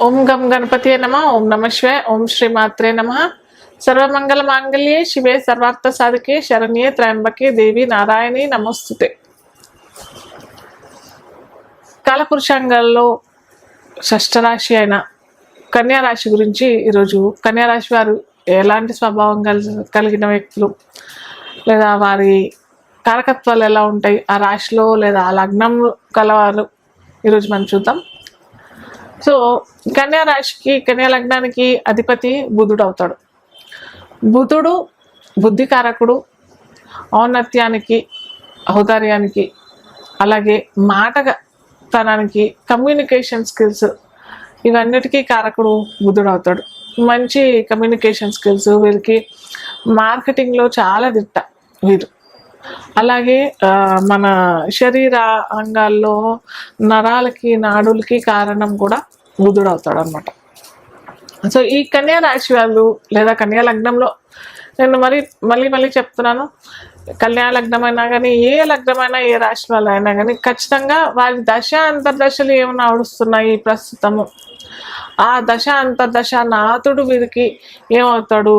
ఓం గం గణపతియే నమ ఓం నమ శివే ఓం శ్రీ మాత్రే నమ. సర్వమంగళ మాంగళ్యే శివే సర్వార్థ సాధకే శరణ్యే త్రయంబకే దేవి నారాయణి నమస్తుతే. కాలపురుషాంగాల్లో షష్టరాశి అయిన కన్యా రాశి గురించి ఈరోజు కన్యా రాశి వారు ఎలాంటి స్వభావం కలి- కలిగిన వ్యక్తులు? లేదా వారి కారకత్వాలు ఎలా ఉంటాయి? ఆ రాశిలో లేదా ఆ లగ్నం కలవారు ఈరోజు మనం చూద్దాం. సో కన్యా రాశికి కన్యా లగ్నానికి అధిపతి బుధుడు అవుతాడు. బుధుడు బుద్ధికారకుడు ఔన్నత్యానికి ఔదార్యానికి అలాగే మాటగా తనానికి కమ్యూనికేషన్ స్కిల్స్ ఇవన్నిటికీ కారకుడు బుధుడు అవుతాడు. మంచి కమ్యూనికేషన్ స్కిల్స్ వీరికి మార్కెటింగ్లో చాలా దిట్ట వీరు. అలాగే ఆ, మన శరీర అంగాల్లో నరాలకి నాడులకి కారణం కూడా బుధుడు అవుతాడు అనమాట సో ఈ కన్యా రాశి వాళ్ళు లేదా కన్యా లగ్నంలో నేను మరి మళ్ళీ మళ్ళీ చెప్తున్నాను. కళ్యాణ లగ్నమైనా కానీ ఏ లగ్నమైనా ఏ రాశి వాళ్ళు అయినా కానీ ఖచ్చితంగా వారి దశ అంతర్దశలు ఏమైనా నడుస్తున్నాయి ప్రస్తుతము. ఆ దశ అంతర్దశ నాతుడు వీరికి ఏమవుతాడు?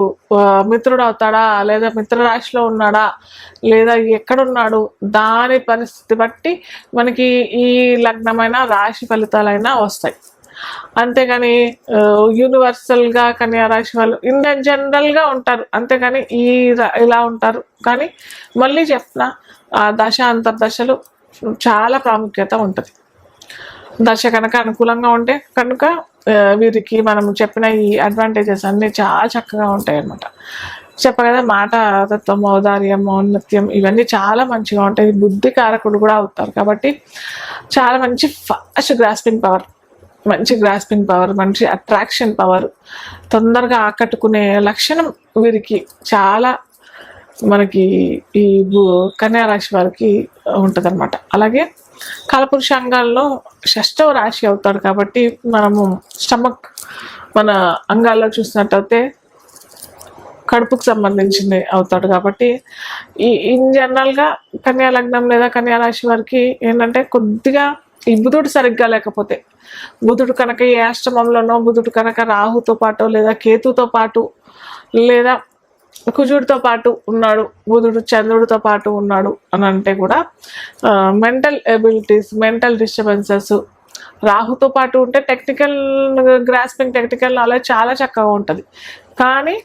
మిత్రుడు అవుతాడా? లేదా మిత్ర రాశిలో ఉన్నాడా? లేదా ఎక్కడున్నాడు? దాని పరిస్థితి బట్టి మనకి ఈ లగ్నమైన రాశి ఫలితాలైనా వస్తాయి. అంతేగాని యూనివర్సల్గా కన్యా రాశి వాళ్ళు ఇన్ జనరల్గా ఉంటారు. అంతేగాని ఈ ఇలా ఉంటారు. కానీ మళ్ళీ చెప్తున్నా ఆ దశ అంతర్దశలు చాలా ప్రాముఖ్యత ఉంటుంది. దశ కనుక అనుకూలంగా ఉంటే కనుక వీరికి మనం చెప్పిన ఈ అడ్వాంటేజెస్ అన్నీ చాలా చక్కగా ఉంటాయి అన్నమాట చెప్ప మాట తత్వం ఔదార్యం ఔన్నత్యం ఇవన్నీ చాలా మంచిగా ఉంటాయి. బుద్ధి కారకుడు కూడా అవుతారు కాబట్టి చాలా మంచి ఫాస్ట్ గ్రాస్పింగ్ పవర్ మంచి గ్రాస్పింగ్ పవర్ మంచి అట్రాక్షన్ పవర్ తొందరగా ఆకట్టుకునే లక్షణం వీరికి చాలా మనకి ఈ కన్యా రాశి వారికి ఉంటదన్నమాట. అలాగే కాలపురుషాంగాల్లో షష్టవ రాశి అవుతాడు కాబట్టి మనము స్టమక్ మన అంగాల్లో చూసినట్టయితే కడుపుకు సంబంధించింది అవుతాడు కాబట్టి ఈ ఇన్ జనరల్గా కన్యా లగ్నం లేదా కన్యా రాశి వారికి ఏంటంటే కొద్దిగా ఈ బుధుడు సరిగ్గా లేకపోతే బుధుడు కనుక ఏ ఆశ్రమంలోనో బుధుడు కనుక రాహుతో పాటు లేదా కేతుతో పాటు లేదా కుజుడితో పాటు ఉన్నాడు బుధుడు చంద్రుడితో పాటు ఉన్నాడు అని అంటే కూడా మెంటల్ ఎబిలిటీస్ మెంటల్ డిస్టర్బెన్సెస్ రాహుతో పాటు ఉంటే టెక్నికల్ గ్రాస్పింగ్ టెక్నికల్ నాలెడ్జ్ చాలా చక్కగా ఉంటుంది. కానీ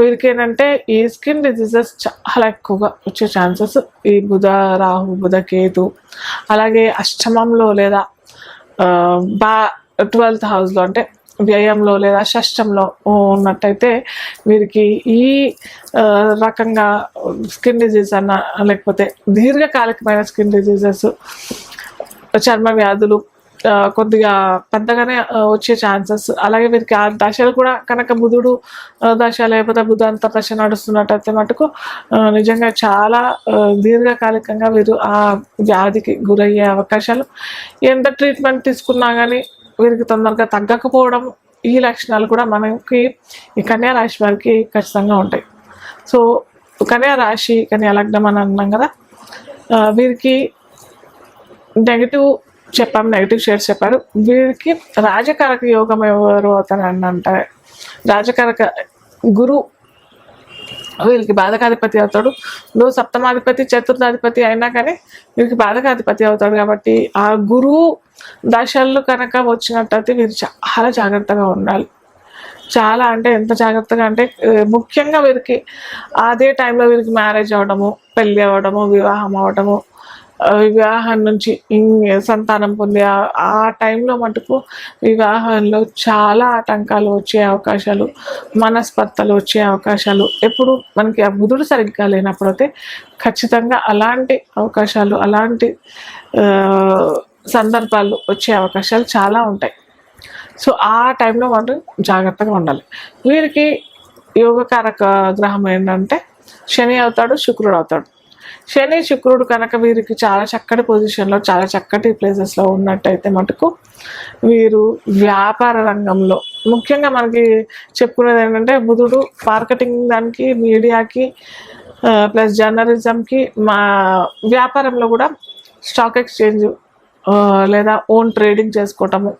వీరికి ఏంటంటే ఈ స్కిన్ డిజీజెస్ చాలా ఎక్కువగా వచ్చే ఛాన్సెస్. ఈ బుధ రాహు బుధ కేతు అలాగే అష్టమంలో లేదా బా ట్వెల్త్ హౌస్లో అంటే వ్యయంలో లేదా షష్టంలో ఉన్నట్టయితే వీరికి ఈ రకంగా స్కిన్ డిజీజ్ అన్న లేకపోతే దీర్ఘకాలికమైన స్కిన్ డిజీజెస్ చర్మ వ్యాధులు కొద్దిగా పెద్దగానే వచ్చే ఛాన్సెస్ అలాగే వీరికి ఆ దశలు కూడా కనుక బుధుడు దశ లేకపోతే బుధ అంత దశ నడుస్తున్నట్టయితే మటుకు నిజంగా చాలా దీర్ఘకాలికంగా వీరు ఆ వ్యాధికి గురయ్యే అవకాశాలు. ఎంత ట్రీట్మెంట్ తీసుకున్నా కానీ వీరికి తొందరగా తగ్గకపోవడం ఈ లక్షణాలు కూడా మనకి ఈ కన్యా రాశి వారికి ఖచ్చితంగా ఉంటాయి. సో కన్యా రాశి కన్యా లగ్నం అని అన్నాం కదా వీరికి నెగిటివ్ చెప్పాము నెగిటివ్ షేడ్స్ చెప్పారు. వీరికి రాజకారక యోగం ఎవరు అవుతారని అంటారు రాజకారక గురు వీరికి బాధకాధిపతి అవుతాడు. నువ్వు సప్తమాధిపతి చతుర్థాధిపతి అయినా కానీ వీరికి బాధకాధిపతి అవుతాడు కాబట్టి ఆ గురువు దశలు కనుక వచ్చినట్టయితే వీరు చాలా జాగ్రత్తగా ఉండాలి. చాలా అంటే ఎంత జాగ్రత్తగా అంటే ముఖ్యంగా వీరికి అదే టైంలో వీరికి మ్యారేజ్ అవ్వడము పెళ్ళి అవ్వడము వివాహం అవ్వడము వివాహం నుంచి ఇం- సంతానం పొందే ఆ- టైంలో మటుకు వివాహంలో చాలా ఆటంకాలు వచ్చే అవకాశాలు మనస్పర్ధలు వచ్చే అవకాశాలు. ఎప్పుడు మనకి ఆ బుధుడు సరిగ్గా లేనప్పుడైతే ఖచ్చితంగా అలాంటి అవకాశాలు అలాంటి సందర్భాలు వచ్చే అవకాశాలు చాలా ఉంటాయి. సో ఆ టైంలో మనం జాగ్రత్తగా ఉండాలి. వీరికి యోగకారక గ్రహం ఏంటంటే శని అవుతాడు శుక్రుడు అవుతాడు. శని శుక్రుడు కనుక వీరికి చాలా చక్కటి పొజిషన్లో చాలా చక్కటి ప్లేసెస్లో ఉన్నట్టయితే మటుకు వీరు వ్యాపార రంగంలో. ముఖ్యంగా మనకి చెప్పుకునేది ఏంటంటే బుధుడు మార్కెటింగ్ దానికి మీడియాకి ప్లస్ జర్నలిజంకి మా వ్యాపారంలో కూడా స్టాక్ ఎక్స్చేంజ్ లేదా ఓన్ ట్రేడింగ్ చేసుకోవటము.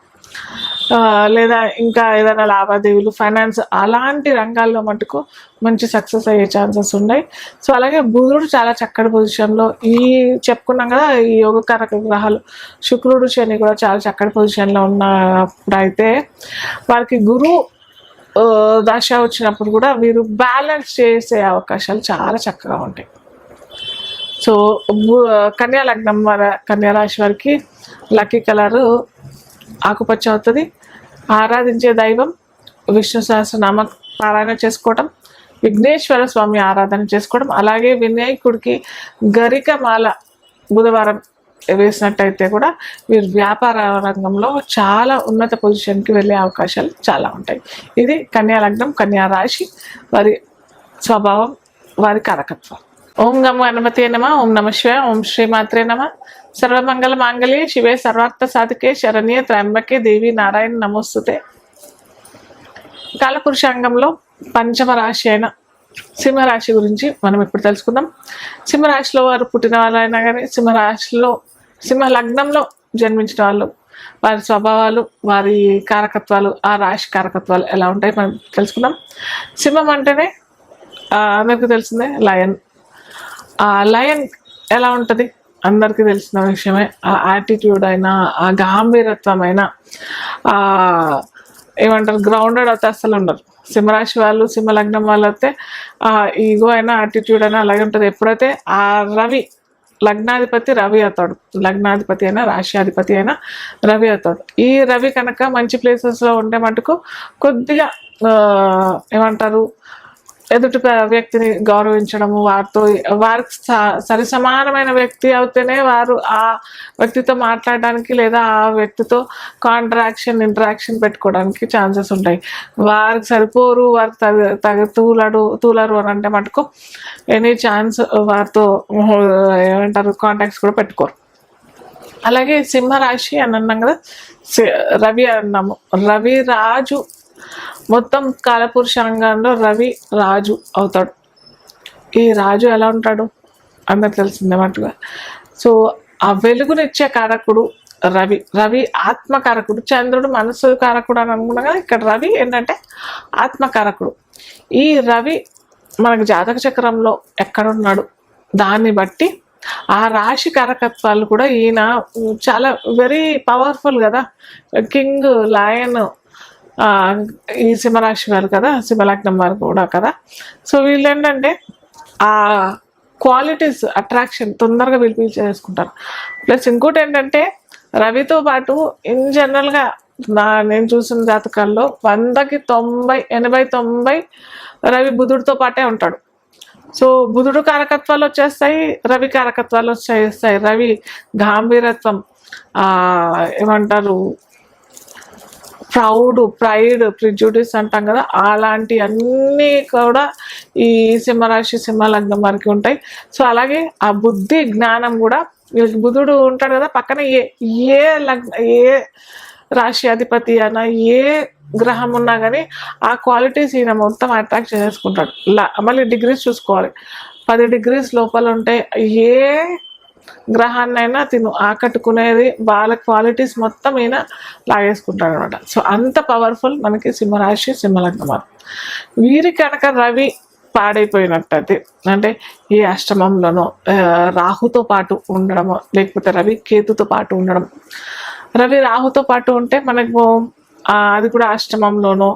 లేదా ఇంకా ఏదైనా లావాదేవీలు ఫైనాన్స్ అలాంటి రంగాల్లో మటుకు మంచి సక్సెస్ అయ్యే ఛాన్సెస్ ఉన్నాయి. సో అలాగే బుధుడు చాలా చక్కటి పొజిషన్లో ఈ చెప్పుకున్నాం కదా ఈ యోగకారక గ్రహాలు శుక్రుడు శని కూడా చాలా చక్కటి పొజిషన్లో ఉన్నప్పుడు అయితే వారికి గురువు దశ వచ్చినప్పుడు కూడా వీరు బ్యాలెన్స్ చేసే అవకాశాలు చాలా చక్కగా ఉంటాయి. సో కన్యా లగ్నం వారి కన్యా రాశి వారికి లక్కీ కలరు ఆకుపచ్చ అవుతుంది. ఆరాధించే దైవం విష్ణు సహస్రనామ పారాయణ చేసుకోవటం విఘ్నేశ్వర స్వామి ఆరాధన చేసుకోవడం అలాగే వినాయకుడికి గరిక మాల బుధవారం వేసినట్టయితే కూడా వీరు వ్యాపార రంగంలో చాలా ఉన్నత పొజిషన్కి వెళ్ళే అవకాశాలు చాలా ఉంటాయి. ఇది కన్యా లగ్నం కన్యా రాశి వారి స్వభావం వారి కారకత్వం. ఓం నమో గణపతి నమ ఓం నమ శివ ఓం శ్రీమాత్రే నమ. సర్వమంగళ మాంగళ్యే శివే సర్వార్థ సాధికే శరణ్యే త్రయంబకే దేవి నారాయణ నమోస్తుతే. కాలపురుషాంగంలో పంచమ రాశి అయిన సింహరాశి గురించి మనం ఇప్పుడు తెలుసుకుందాం. సింహరాశిలో వారు పుట్టిన వాళ్ళైనా కానీ సింహరాశిలో సింహ లగ్నంలో జన్మించిన వాళ్ళు వారి స్వభావాలు వారి కారకత్వాలు ఆ రాశి కారకత్వాలు ఎలా ఉంటాయి మనం తెలుసుకుందాం. సింహం అంటేనే అందరికీ తెలిసిందే లయన్. లయన్ ఎలా ఉంటుంది? అందరికీ తెలిసిన విషయమే. ఆ యాటిట్యూడ్ అయినా ఆ గాంభీరత్వం అయినా ఆ ఏమంటారు గ్రౌండెడ్ అయితే అసలు ఉండరు. సింహరాశి వాళ్ళు సింహలగ్నం వాళ్ళు అయితే ఆ ఈగో అయినా యాటిట్యూడ్ అయినా అలాగే ఉంటుంది. ఎప్పుడైతే ఆ రవి లగ్నాధిపతి రవి అవుతాడు లగ్నాధిపతి అయినా రాశ్యాధిపతి అయినా రవి అవుతాడు. ఈ రవి కనుక మంచి ప్లేసెస్లో ఉంటే మటుకు కొద్దిగా ఏమంటారు ఎదుటి వ్యక్తిని గౌరవించడము వారితో వారికి స- సరి సమానమైన వ్యక్తి అవుతేనే వారు ఆ వ్యక్తితో మాట్లాడడానికి లేదా ఆ వ్యక్తితో కాంట్రాక్షన్ ఇంటరాక్షన్ పెట్టుకోవడానికి ఛాన్సెస్ ఉంటాయి. వారికి సరిపోరు వారికి తగ తగ తూలడు తూలరు అని అంటే మటుకు ఎనీ ఛాన్స్ వారితో ఏమంటారు కాంటాక్ట్స్ కూడా పెట్టుకోరు. అలాగే సింహరాశి అని అన్నాం కదా సి- రవి అన్నాము. రవి రాజు మొత్తం కాలపురుషాంగంలో రవి రాజు అవుతాడు. ఈ రాజు ఎలా ఉంటాడు? అందరికి తెలిసిందే మటుగా. సో ఆ వెలుగునిచ్చే కారకుడు రవి. రవి ఆత్మకారకుడు చంద్రుడు మనసు కారకుడు అని అనుకున్నా కదా ఇక్కడ రవి ఏంటంటే ఆత్మకారకుడు ఈ రవి మనకు జాతక చక్రంలో ఎక్కడున్నాడు? దాన్ని బట్టి ఆ రాశి కారకత్వాలు కూడా ఈయన చాలా వెరీ పవర్ఫుల్ కదా. కింగ్ లయన్ ఈ సింహరాశి వారు కదా సింహలగ్నం వారు కూడా కదా. సో వీళ్ళు ఏంటంటే ఆ క్వాలిటీస్ అట్రాక్షన్ తొందరగా వీళ్ళు చేసుకుంటారు. ప్లస్ ఇంకోటి ఏంటంటే రవితో పాటు ఇన్ జనరల్గా నా నేను చూసిన జాతకాల్లో వందకి తొంభై ఎనభై తొంభై రవి బుధుడితో పాటే ఉంటాడు. సో బుధుడు కారకత్వాలు వచ్చేస్తాయి రవి కారకత్వాలు వచ్చేస్తాయి. రవి గాంభీరత్వం ఏమంటారు ప్రౌడ్ ప్రైడ్ ప్రిజుడిస్ అంటాం కదా అలాంటి అన్నీ కూడా ఈ సింహరాశి సింహలగ్నం వారికి ఉంటాయి. సో అలాగే ఆ బుద్ధి జ్ఞానం కూడా వీళ్ళకి బుధుడు ఉంటాడు కదా పక్కన ఏ ఏ లగ్న ఏ రాశి అధిపతి అయినా ఏ గ్రహం ఉన్నా కానీ ఆ క్వాలిటీస్ ఈయన మొత్తం అట్రాక్ట్ చేసుకుంటాడు లా- మళ్ళీ డిగ్రీస్ చూసుకోవాలి. పది డిగ్రీస్ లోపల ఉంటే ఏ గ్రహాన్నైనా తిను ఆకట్టుకునేది వాళ్ళ క్వాలిటీస్ మొత్తం ఈయన లాగేసుకుంటాడు అనమాట సో అంత పవర్ఫుల్ మనకి సింహరాశి సింహలగ్నం వీరి కనుక రవి పాడైపోయినట్టయితే అంటే ఈ అష్టమంలోనో రాహుతో పాటు ఉండడము లేకపోతే రవి కేతుతో పాటు ఉండడం రవి రాహుతో పాటు ఉంటే మనకు అది కూడా అష్టమంలోనో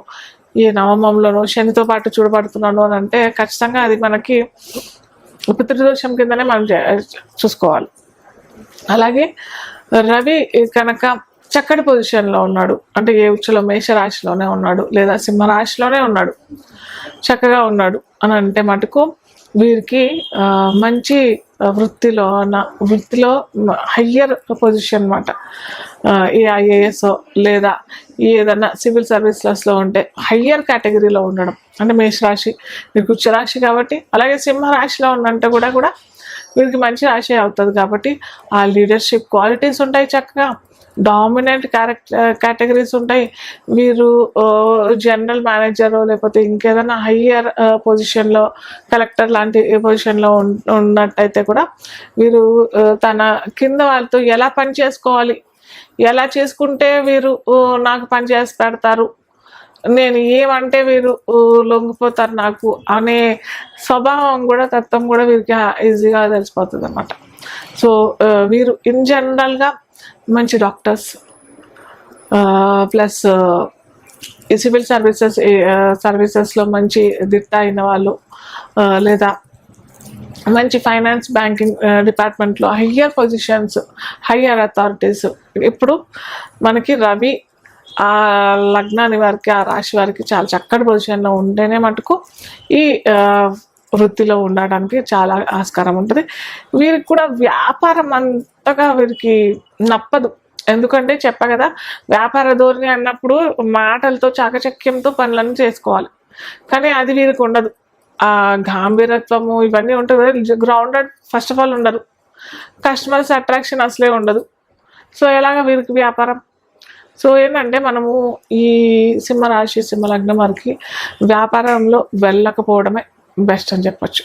ఈ నవమంలోనో శనితో పాటు చూడబడుతున్నాను అని అంటే ఖచ్చితంగా అది మనకి పితృదోషం కిందనే మనం చే- చూసుకోవాలి. అలాగే రవి కనుక చక్కటి పొజిషన్లో ఉన్నాడు. అంటే ఏ ఉచ్చులో మేషరాశిలోనే ఉన్నాడు. లేదా సింహరాశిలోనే ఉన్నాడు. చక్కగా ఉన్నాడు. అని అంటే మటుకు వీరికి మంచి వృత్తిలో నా వృత్తిలో హయ్యర్ పొజిషన్ అనమాట ఏ ఐఏఎస్ లేదా ఏదన్నా సివిల్ సర్వీసెస్లో ఉంటే హయ్యర్ కేటగిరీలో ఉండడం. అంటే మేషరాశి మీరు కుచ్చరాశి కాబట్టి అలాగే సింహరాశిలో ఉన్నంటే కూడా కూడా వీరికి మంచి రాశి అవుతుంది కాబట్టి ఆ లీడర్షిప్ క్వాలిటీస్ ఉంటాయి చక్కగా. డామినెంట్ క్యారెక్టర్ కేటగిరీస్ ఉంటాయి. వీరు జనరల్ మేనేజర్ లేకపోతే ఇంకేదైనా హయ్యర్ పొజిషన్లో కలెక్టర్ లాంటి పొజిషన్లో ఉన్నట్టయితే కూడా వీరు తన కింద వాళ్ళతో ఎలా పని చేసుకోవాలి? ఎలా చేసుకుంటే వీరు నాకు పని చేసి పెడతారు? నేను ఏమంటే వీరు లొంగిపోతారు నాకు అనే స్వభావం కూడా తత్వం కూడా వీరికి ఈజీగా తెలిసిపోతుంది అనమాట సో వీరు ఇన్ జనరల్గా మంచి డాక్టర్స్. ప్లస్ ఈ సివిల్ సర్వీసెస్ సర్వీసెస్లో మంచి దిట్ట అయిన వాళ్ళు లేదా మంచి ఫైనాన్స్ బ్యాంకింగ్ డిపార్ట్మెంట్లో హయ్యర్ పొజిషన్స్ హయ్యర్ అథారిటీస్. ఇప్పుడు మనకి రవి ఆ లగ్నాన్ని వారికి ఆ రాశి వారికి చాలా చక్కటి పొజిషన్లో ఉంటేనే మటుకు ఈ వృత్తిలో ఉండడానికి చాలా ఆస్కారం ఉంటుంది. వీరికి కూడా వ్యాపారం కొత్తగా వీరికి నప్పదు. ఎందుకంటే చెప్పా కదా వ్యాపార ధోరణి అన్నప్పుడు మాటలతో చాకచక్యంతో పనులను చేసుకోవాలి. కానీ అది వీరికి ఉండదు. ఆ గాంభీరత్వము ఇవన్నీ ఉంటాయి గ్రౌండెడ్ ఫస్ట్ ఆఫ్ ఆల్ ఉండరు కస్టమర్స్ అట్రాక్షన్ అసలే ఉండదు. సో ఎలాగ వీరికి వ్యాపారం? సో ఏంటంటే మనము ఈ సింహరాశి సింహలగ్నం వారికి వ్యాపారంలో వెళ్ళకపోవడమే బెస్ట్ అని చెప్పచ్చు.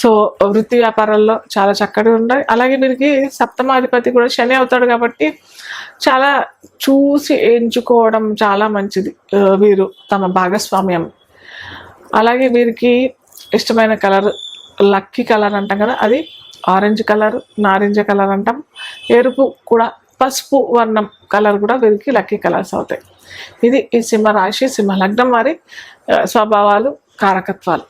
సో వృత్తి వ్యాపారాల్లో చాలా చక్కటి ఉన్నాయి అలాగే వీరికి సప్తమాధిపతి కూడా శని అవుతాడు కాబట్టి చాలా చూసి ఎంచుకోవడం చాలా మంచిది వీరు తమ భాగస్వామ్యం. అలాగే వీరికి ఇష్టమైన కలర్ లక్కీ కలర్ అంటాం కదా అది ఆరెంజ్ కలర్ నారింజ కలర్ అంటాం. ఎరుపు కూడా పసుపు వర్ణం కలర్ కూడా వీరికి లక్కీ కలర్స్ అవుతాయి. ఇది ఈ సింహ రాశి సింహ లగ్నం వారి స్వభావాలు కారకత్వాలు.